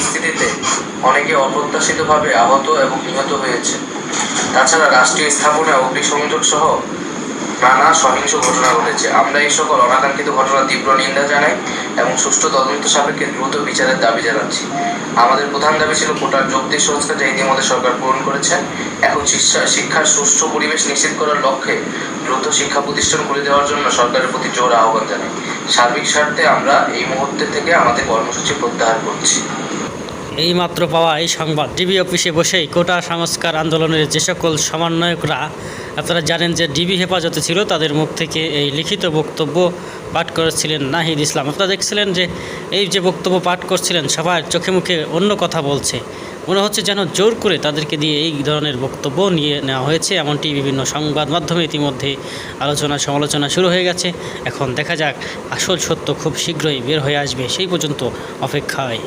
পরিস্থিতিতে অনেকে অপ্রত্যাশিতভাবে আহত এবং নিহত হয়েছে। তাছাড়া রাষ্ট্রীয় স্থাপনে, অগ্নিসংযোগ সহ নানা সহিংস ঘটনা ঘটেছে। আমরা এই সকল অনাকাঙ্ক্ষিত ঘটনার তীব্র নিন্দা জানাই এবং সুষ্ঠু তদন্ত সাপেক্ষে দ্রুত বিচারের দাবি জানাচ্ছি। আমাদের প্রধান দাবি ছিল কোটার যৌক্তিক সংস্কার যা ইতিমধ্যে সরকার পূরণ করেছে। এখন শিক্ষা, শিক্ষার সুষ্ঠু পরিবেশ নিশ্চিত করার লক্ষ্যে দ্রুত শিক্ষা প্রতিষ্ঠান খুলে দেওয়ার জন্য সরকারের প্রতি জোর আহ্বান জানাই। সার্বিক স্বার্থে আমরা এই মুহূর্তে থেকে আমাদের কর্মসূচি প্রত্যাহার করছি। এই মাত্র পাওয়া এই সংবাদ। ডিবি অফিসে বসেই কোটা সংস্কার আন্দোলনের যে সকল সমন্বয়করা, আপনারা জানেন যে ডিবি হেফাজতে ছিল, তাদের মুখ থেকে এই লিখিত বক্তব্য পাঠ করেছিলেন নাহিদ ইসলাম। আপনারা দেখছিলেন যে এই যে বক্তব্য পাঠ করছিলেন সবার চোখে মুখে অন্য কথা বলছে। মনে হচ্ছে যেন জোর করে তাদেরকে দিয়ে এই ধরনের বক্তব্য নিয়ে নেওয়া হয়েছে, এমনটি বিভিন্ন সংবাদ মাধ্যমে ইতিমধ্যে আলোচনা সমালোচনা শুরু হয়ে গেছে। এখন দেখা যাক, আসল সত্য খুব শীঘ্রই বের হয়ে আসবে, সেই পর্যন্ত অপেক্ষায়।